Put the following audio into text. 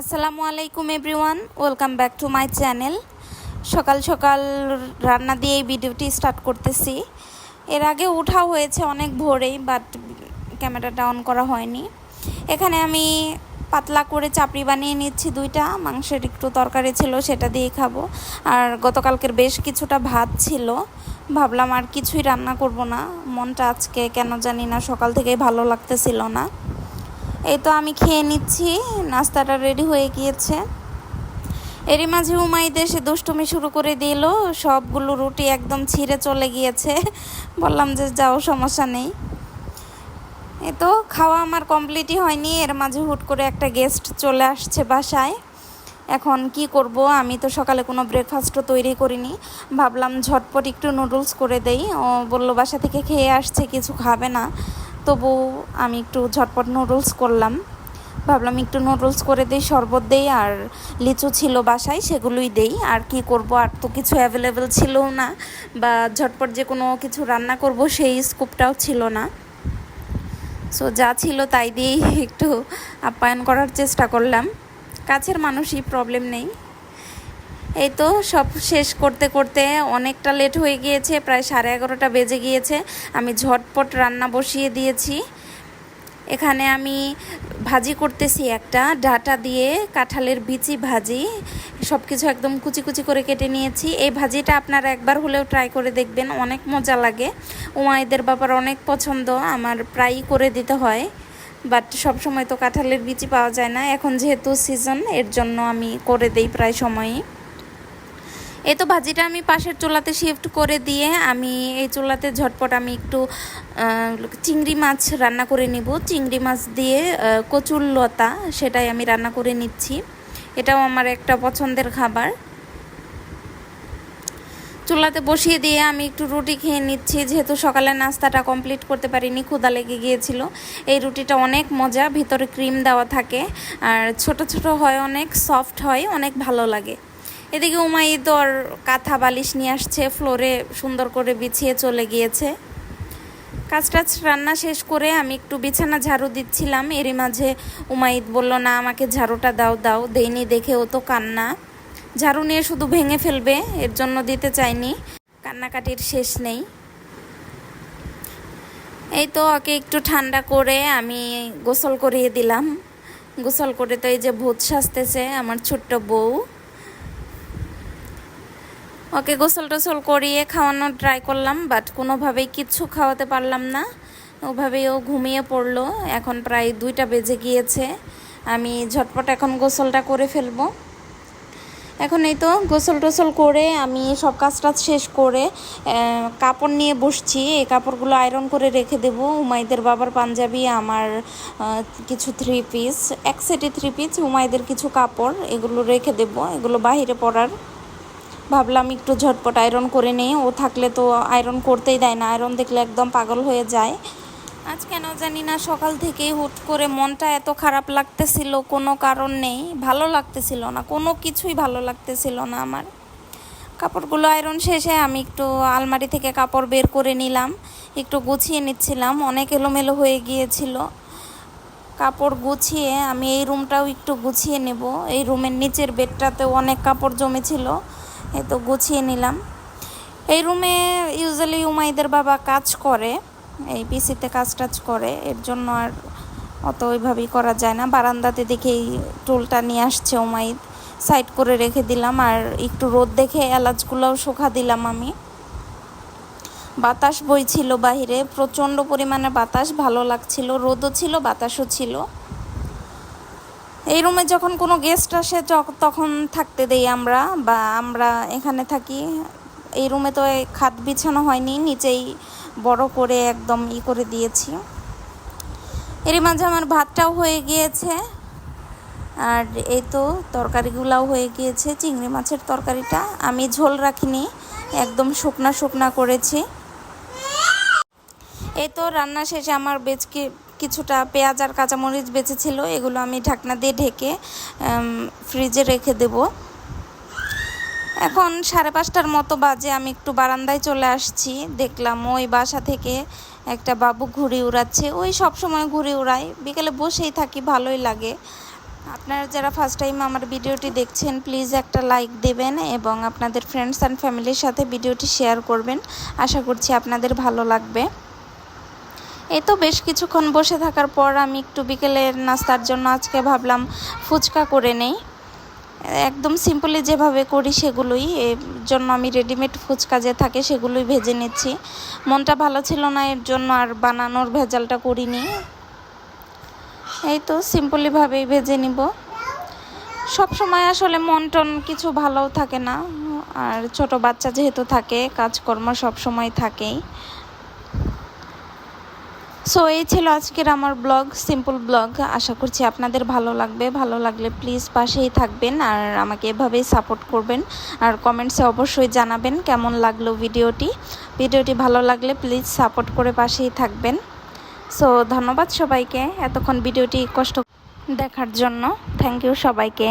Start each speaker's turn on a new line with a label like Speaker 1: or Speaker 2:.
Speaker 1: আসসালামু আলাইকুম everyone, welcome back to my channel. সকাল সকাল রান্না দিয়ে এই ভিডিওটি স্টার্ট করতেছি। এর আগে উঠা হয়েছে অনেক ভোরেই বাট ক্যামেরাটা অন করা হয়নি। এখানে আমি পাতলা করে চাপড়ি বানিয়ে নিচ্ছি দুইটা, মাংসের একটু তরকারি ছিল সেটা দিয়ে খাব। আর গতকালকের বেশ কিছুটা ভাত ছিল, ভাবলাম আর কিছুই রান্না করব না। মনটা আজকে কেন জানি না, সকাল থেকেই ভালো লাগতেছিল না। এই তো আমি খেয়ে নিচ্ছি। নাস্তাটা রেডি হয়ে গিয়েছে। এরই মাঝে উমাইদ এসে দুষ্টুমি শুরু করে দিল। সবগুলো রুটি একদম ছিঁড়ে চলে গিয়েছে। বললাম যে যাও, সমস্যা নেই। এ তো খাওয়া আমার কমপ্লিটই হয়নি। এর মাঝে হুট করে একটা গেস্ট চলে আসছে বাসায়। এখন কি করব? আমি তো সকালে কোনো ব্রেকফাস্টও তৈরি করিনি। ভাবলাম ঝটপট একটু নুডলস করে দেই। ও বলল, বাসা থেকে খেয়ে আসছে, কিছু খাবে না। তবু আমি একটু ঝটপট নুডলস করলাম। ভাবলাম একটু নুডলস করে দিই, শরবত দেই আর লিচু ছিল বাসায় সেগুলোই দেই। আর কি করব, আর তো কিছু অ্যাভেলেবেল ছিলও না বা ঝটপট যে কোনো কিছু রান্না করব সেই স্কুপটাও ছিল না। সো যা ছিল তাই দিয়েই একটু আপ্যায়ন করার চেষ্টা করলাম। কাছের মানুষই প্রবলেম নেই। এই তো সব শেষ করতে করতে অনেকটা লেট হয়ে গিয়েছে, প্রায় সাড়ে এগারোটা বেজে গিয়েছে। আমি ঝটপট রান্না বসিয়ে দিয়েছি। এখানে আমি ভাজি করতেছি একটা, ডাটা দিয়ে কাঁঠালের বিচি ভাজি। সব কিছু একদম কুচি কুচি করে কেটে নিয়েছি। এই ভাজিটা আপনারা একবার হলেও ট্রাই করে দেখবেন, অনেক মজা লাগে। উমাইদের ব্যাপার অনেক পছন্দ, আমার প্রায়ই করে দিতে হয়। বাট সব সময় তো কাঁঠালের বিচি পাওয়া যায় না। এখন যেহেতু সিজন এর জন্য আমি করে দেই প্রায় সময়ই। এই তো ভাজিটা আমি পাশের চুলাতে শিফট করে দিয়ে আমি এই চুলাতে ঝটপট আমি একটু চিংড়ি মাছ রান্না করে নিব। চিংড়ি মাছ দিয়ে কচুর লতা সেটাই আমি রান্না করে নিচ্ছি। এটাও আমার একটা পছন্দের খাবার। চুলাতে বসিয়ে দিয়ে আমি একটু রুটি খেয়ে নিচ্ছি। যেহেতু সকালে নাস্তাটা কমপ্লিট করতে পারিনি ক্ষুদা লেগে গিয়েছিল। এই রুটিটা অনেক মজা, ভিতরে ক্রিম দেওয়া থাকে। আর ছোট ছোট হয়, অনেক সফট হয়, অনেক ভালো লাগে। এদিকে উমাইদ ওর কাঁথা বালিশ নিয়ে আসছে, ফ্লোরে সুন্দর করে বিছিয়ে চলে গিয়েছে। কাজ টাজ রান্না শেষ করে আমি একটু বিছানা ঝাড়ু দিচ্ছিলাম। এরই মাঝে উমাইদ বলল, না, আমাকে ঝাড়ুটা দাও দাও, দেইনি, দেখে ও তো কান্না। ঝাড়ু নিয়ে শুধু ভেঙে ফেলবে, এর জন্য দিতে চাইনি। কান্নাকাটির শেষ নেই। এই তো ওকে একটু ঠান্ডা করে আমি গোসল করিয়ে দিলাম। গোসল করে তো এই যে ভূত সাজতেছে, আমার ছোট্ট বউ। ওকে গোসল টোসল করিয়ে খাওয়ানোর ট্রাই করলাম বাট কোনোভাবেই কিচ্ছু খাওয়াতে পারলাম না। ওভাবেই ও ঘুমিয়ে পড়ল। এখন প্রায় দুইটা বেজে গিয়েছে। আমি ঝটপট এখন গোসলটা করে ফেলব। এখন এই তো গোসল টোসল করে আমি সব কাজ টাজ শেষ করে কাপড় নিয়ে বসছি। এই কাপড়গুলো আয়রন করে রেখে দেবো। উমাইদের বাবার পাঞ্জাবি, আমার কিছু থ্রি পিস এক সেটে থ্রি পিস উমাইদের কিছু কাপড়, এগুলো রেখে দেবো। এগুলো বাহিরে পরার। ভাবলাম একটু ঝটপট আয়রন করে নেই। ও থাকলে তো আয়রন করতেই দেয় না। আয়রন দেখলে একদম পাগল হয়ে যায়। আজ কেন জানি না সকাল থেকেই হুট করে মনটা এত খারাপ লাগতেছিল, কোনো কারণ নেই। ভালো লাগতেছিল না, কোনো কিছুই ভালো লাগতেছিল না আমার। কাপড়গুলো আয়রন শেষে আমি একটু আলমারি থেকে কাপড় বের করে নিলাম। একটু গুছিয়ে নিচ্ছিলাম, অনেক এলোমেলো হয়ে গিয়েছিল। কাপড় গুছিয়ে আমি এই রুমটাও একটু গুছিয়ে নেব। এই রুমের নিচের বেডটাতেও অনেক কাপড় জমেছিল। এই তো গুছিয়ে নিলাম। এই রুমে ইউজুয়ালি উমাইদের বাবা কাজ করে, এই পিসিতে কাজ টাজ করে, এর জন্য আর অত ওইভাবেই করা যায় না। বারান্দাতে দেখে এই টুলটা নিয়ে আসছে উমাইদ। সাইড করে রেখে দিলাম আর একটু রোদ দেখে এলাচগুলোও শুকা দিলাম আমি। বাতাস বইছিল বাহিরে, প্রচণ্ড পরিমাণে বাতাস, ভালো লাগছিল। রোদও ছিল, বাতাসও ছিল। এই রুমে যখন কোনো গেস্ট আসে তখন থাকতে দেই আমরা বা আমরা এখানে থাকি। এই রুমে তো খাট বিছানো হয়নি, নিচেই বড় করে একদম ই করে দিয়েছি। এরই মাঝে আমার ভাতটাও হয়ে গিয়েছে। আর এই তো তরকারিগুলাও হয়ে গিয়েছে, চিংড়ি মাছের তরকারিটা। আমি ঝোল রাখিনি, একদম শুকনা শুকনা করেছি। এই তো রান্না শেষে আমার বেচকে কিছুটা পেঁয়াজ আর কাঁচামরিচ বেঁচেছিল, এগুলো আমি ঢাকনা দিয়ে ঢেকে ফ্রিজে রেখে দেব। এখন সাড়ে পাঁচটার মতো বাজে, আমি একটু বারান্দায় চলে আসছি। দেখলাম ওই বাসা থেকে একটা বাবু ঘুড়ি উড়াচ্ছে। ওই সব সময় ঘুড়ি উড়ায় বিকেলে বসেই থাকি, ভালোই লাগে। আপনারা যারা ফার্স্ট টাইম আমার ভিডিওটি দেখছেন প্লিজ একটা লাইক দেবেন এবং আপনাদের ফ্রেন্ডস অ্যান্ড ফ্যামিলির সাথে ভিডিওটি শেয়ার করবেন। আশা করছি আপনাদের ভালো লাগবে। এই তো বেশ কিছুক্ষণ বসে থাকার পর আমি একটু বিকেলের নাস্তার জন্য আজকে ভাবলাম ফুচকা করে নেই। একদম সিম্পলি যেভাবে করি সেগুলোই, এর জন্য আমি রেডিমেড ফুচকা যে থাকে সেগুলোই ভেজে নিচ্ছি। মনটা ভালো ছিল না, এর জন্য আর বানানোর ভেজালটা করিনি। এই তো সিম্পলিভাবেই ভেজে নিব। সব সময় আসলে মন টন কিছু ভালোও থাকে না, আর ছোট বাচ্চা যেহেতু থাকে, কাজকর্ম সব সময় থাকেই। সো এই ছিল আজকের আমার ব্লগ সিম্পল ব্লগ। আশা করছি আপনাদের ভালো লাগবে। ভালো লাগলে প্লিজ পাশেই থাকবেন আর আমাকে এভাবেই সাপোর্ট করবেন। আর কমেন্টসে অবশ্যই জানাবেন কেমন লাগল ভিডিওটি। ভিডিওটি ভালো লাগলে প্লিজ সাপোর্ট করে পাশেই থাকবেন। সো ধন্যবাদ সবাইকে। এতক্ষণ ভিডিওটি কষ্ট দেখার জন্য। থ্যাংক ইউ সবাইকে।